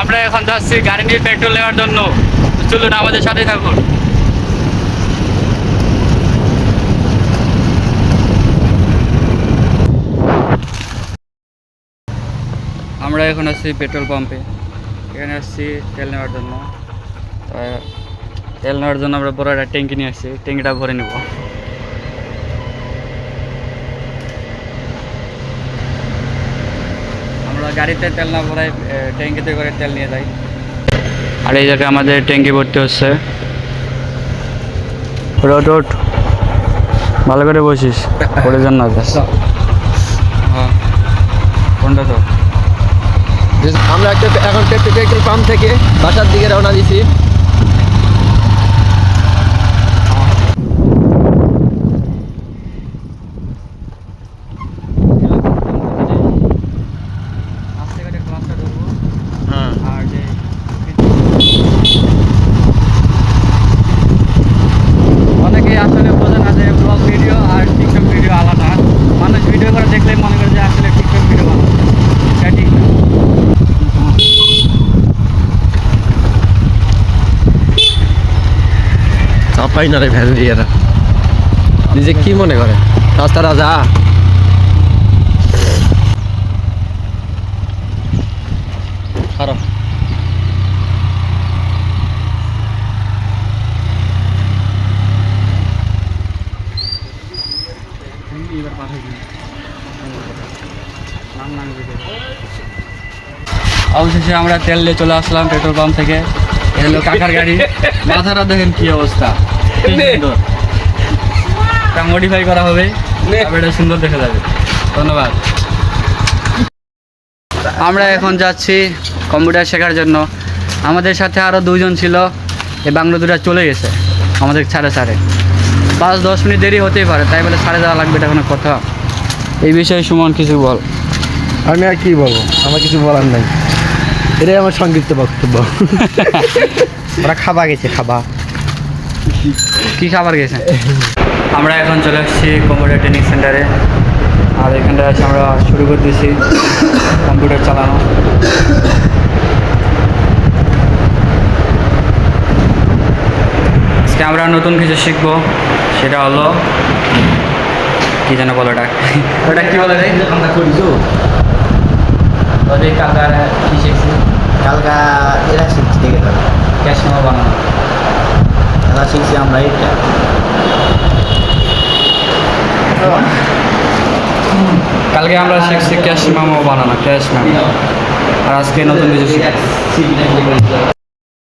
আমরা এখন যাচ্ছি গাড়ি নিয়ে পেট্রোল নেওয়ার জন্য। চলুন আমাদের সাথে থাকুন। আমরা এখন আসছি পেট্রোল পাম্পে। এখানে আসছি তেল নেওয়ার জন্য। তেল নেওয়ার জন্য আমরা বড় একটা ট্যাঙ্কি নিয়ে আসছি। ট্যাঙ্কিটা ভরে নেব। গাড়িতে তেল না ভরাই ট্যাঙ্কিতে করে তেল নিয়ে যাই আর এই জায়গায় আমাদের ট্যাঙ্কি ভর্তি হচ্ছে। Road road. ভালো করে বসিস পড়ে যান না হ্যাঁ। কোনটা তো? আমরা একটা এখন পেট্রোল পাম্প থেকে বাসার দিকে রওনা দিছি। চাপাই না রে ভ্যালেরিয়ারা নিজে কি মনে করে? রাস্তা রাজা। অবশেষে আমরা তেল নিয়ে চলে আসলাম পেট্রোল পাম্প থেকে। কাকার গাড়ি। মাথাটা দেখেন কি অবস্থা। সুন্দর। মডিফাই করা হবে। এটা সুন্দর দেখা যাবে। ধন্যবাদ। আমরা এখন যাচ্ছি কম্পিউটার শেখার জন্য। আমাদের সাথে আরও দুজন ছিল। এই বাংলো দুটা চলে গেছে। আমাদের ছাড়ে ছাড়ে পাঁচ দশ মিনিট দেরি হতেই পারে। তাই বলে ছাড়ে যাওয়া লাগবে এটা কোনো কথা। এই বিষয়ে সুমন কিছু বল। আমি আর কি বলব? আমার কিছু বলার নাই। এটাই আমার সংক্ষিপ্ত বক্তব্য। ওরা খাবার গেছে খাবা কি খাবার গেছে? আমরা এখন চলে আসছি কম্পিউটার ট্রেনিং সেন্টারে আর এখানটায় এসে আমরা শুরু করে দিয়েছি কম্পিউটার চালানো। আজকে আমরা নতুন কিছু শিখব সেটা হলো কি যেন বলো ওটা ওটা কি বলে আমরা ওদের কাকার কি শিখছি? কালকা এরা শিখছি ঠিক আছে ক্যাশ নামা বানানো। এরা শিখছি আমরা এটা কালকে আমরা শিখছি ক্যাশ মামো বানানো ক্যাশ আর আজকে নতুন কিছু শিখছি